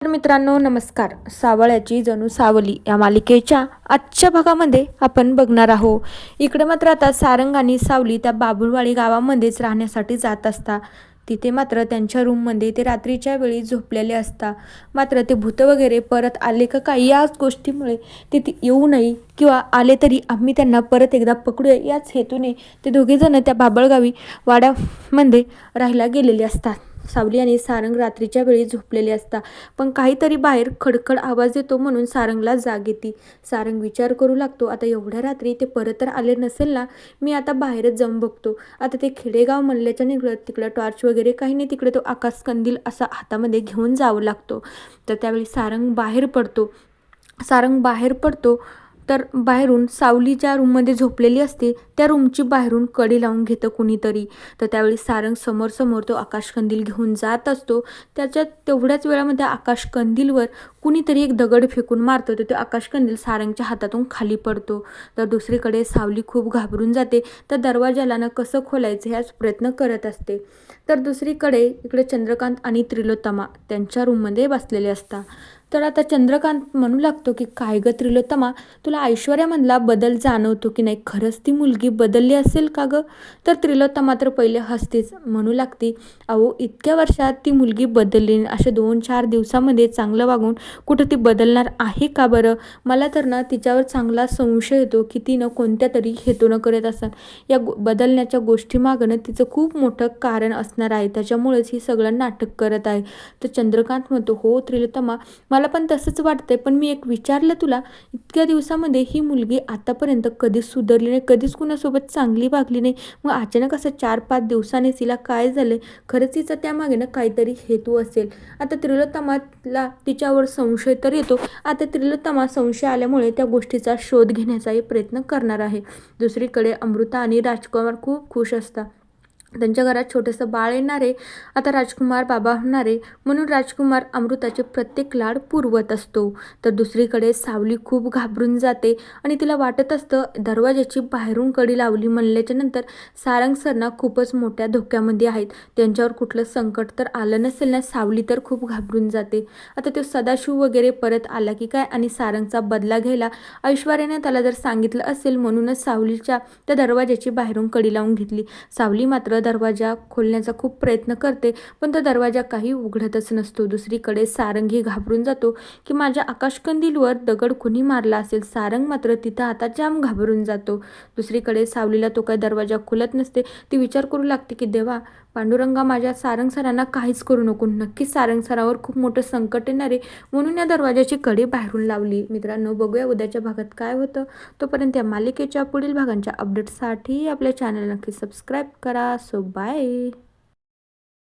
तर मित्रांनो नमस्कार. सावळ्याची जणू सावली या मालिकेच्या आजच्या भागामध्ये आपण बघणार आहोत. इकडे मात्र आता सारंग आणि सावली त्या बाबुळवाडी गावामध्येच राहण्यासाठी जात असता. तिथे मात्र त्यांच्या रूममध्ये ते रात्रीच्या वेळी झोपलेले असता. मात्र ते भूत वगैरे परत आले का काय याच गोष्टीमुळे ते येऊ नये किंवा आले तरी आम्ही त्यांना परत एकदा पकडूया याच हेतूने ते दोघेजणं त्या बाबळगावी वाड्यामध्ये राहायला गेलेले असतात. सावली आणि सारंग रात्रीच्या वेळी झोपलेले असता. पण काहीतरी बाहेर खडखड आवाज येतो म्हणून सारंगला जाग येते. सारंग विचार करू लागतो आता एवढ्या रात्री ते परत तर आले नसेल ना? मी आता बाहेरच जाऊन बघतो. आता ते खेडेगाव म्हणल्याच्या निघलं तिकडं टॉर्च वगैरे काही नाही तिकडे तो आकाश कंदील असा हातामध्ये घेऊन जावं लागतो. तर त्यावेळी सारंग बाहेर पडतो. सारंग बाहेर पडतो. तर बाहेरून सावली ज्या रूममध्ये झोपलेली असते त्या रूमची बाहेरून कडी लावून घेतं कुणीतरी. तर त्यावेळी सारंग समोर समोर तो आकाशकंदील घेऊन जात असतो. त्याच्यात तेवढ्याच वेळामध्ये आकाशकंदीलवर कुणीतरी एक दगड फेकून मारतो. तर तो आकाशकंदील सारंगच्या हातातून खाली पडतो. तर दुसरीकडे सावली खूप घाबरून जाते. तर दरवाजाला ना कसं खोलायचं ह्याच प्रयत्न करत असते. तर दुसरीकडे इकडे चंद्रकांत आणि त्रिलोत्तमा त्यांच्या रूममध्ये बसलेले असतात. तर आता चंद्रकांत म्हणू लागतो की काय ग त्रिलोत्तमा तुला ऐश्वर्यामधला बदल जाणवतो की नाही? खरंच ती मुलगी बदलली असेल का गं? तर त्रिलोत्तमा तर पहिले हसतेच म्हणू लागते अहो इतक्या वर्षात ती मुलगी बदलली असे अशा दोन चार दिवसामध्ये चांगलं वागून कुठं ती बदलणार आहे का बरं? मला तर ना तिच्यावर चांगला संशय येतो की ती न कोणत्या तरी हेतूनं करत असतात या गो बदलण्याच्या गोष्टीमागणं तिचं खूप मोठं कारण असणार आहे. त्याच्यामुळेच ही सगळं नाटक करत आहे. तर चंद्रकांत म्हणतो हो त्रिलोत्तमा मला पण तसंच वाटतंय पण मी एक विचारलं तुला इतक्या दिवसामध्ये ही मुलगी आतापर्यंत कधीच सुधारली नाही कधीच कुणासोबत चांगली वागली नाही. मग अचानक असं चार पाच दिवसांनी तिला काय झालं खरंच तिचं त्यामागे ना काहीतरी हेतू असेल. आता त्रिलोत्तमाला तिच्यावर संशय तर येतो. आता त्रिलोत्तमा संशय आल्यामुळे त्या गोष्टीचा शोध घेण्याचाही प्रयत्न करणार आहे. दुसरीकडे अमृता आणि राजकुमार खूप खुश असतात. त्यांच्या घरात छोटंसं बाळ येणार आहे. आता राजकुमार बाबा होणार आहे. म्हणून राजकुमार अमृताचे प्रत्येक लाड पुरवत असतो. तर दुसरीकडे सावली खूप घाबरून जाते आणि तिला वाटत असतं दरवाजाची बाहेरून कडी लावली म्हणल्याच्या नंतर सारंग सरना खूपच मोठ्या धोक्यामध्ये आहेत. त्यांच्यावर कुठलं संकट तर आलं नसेल ना सावली तर खूप घाबरून जाते. आता तो सदाशिव वगैरे परत आला की काय आणि सारंगचा बदला घ्यायला ऐश्वर्याने त्याला जर सांगितलं असेल म्हणूनच सावलीच्या त्या दरवाजाची बाहेरून कडी लावून घेतली. सावली मात्र दरवाजा खोलण्याचा खूप प्रयत्न करते पण तो दरवाजा काही उघडतच नसतो. दुसरीकडे सारंगही घाबरून जातो की माझ्या आकाशकंदीलवर दगड कोणी मारला असेल सारंग मात्र तिथं आता जाम घाबरून जातो. दुसरीकडे सावलीला तो काही दरवाजा खुलत नसते. ती विचार करू लागते की देवा पांडुरंगा माझ्या सारंग सरांना काहीच करू नको. नक्कीच सारंग सरावर खूप मोठं संकट येणार आहे. म्हणून या दरवाजाची कडी बाहेरून लावली. मित्रांनो बघूया उद्याच्या भागात काय होतं. तोपर्यंत या मालिकेच्या पुढील भागांच्या अपडेटसाठी आपल्या चॅनल नक्की सबस्क्राईब करा. So, bye.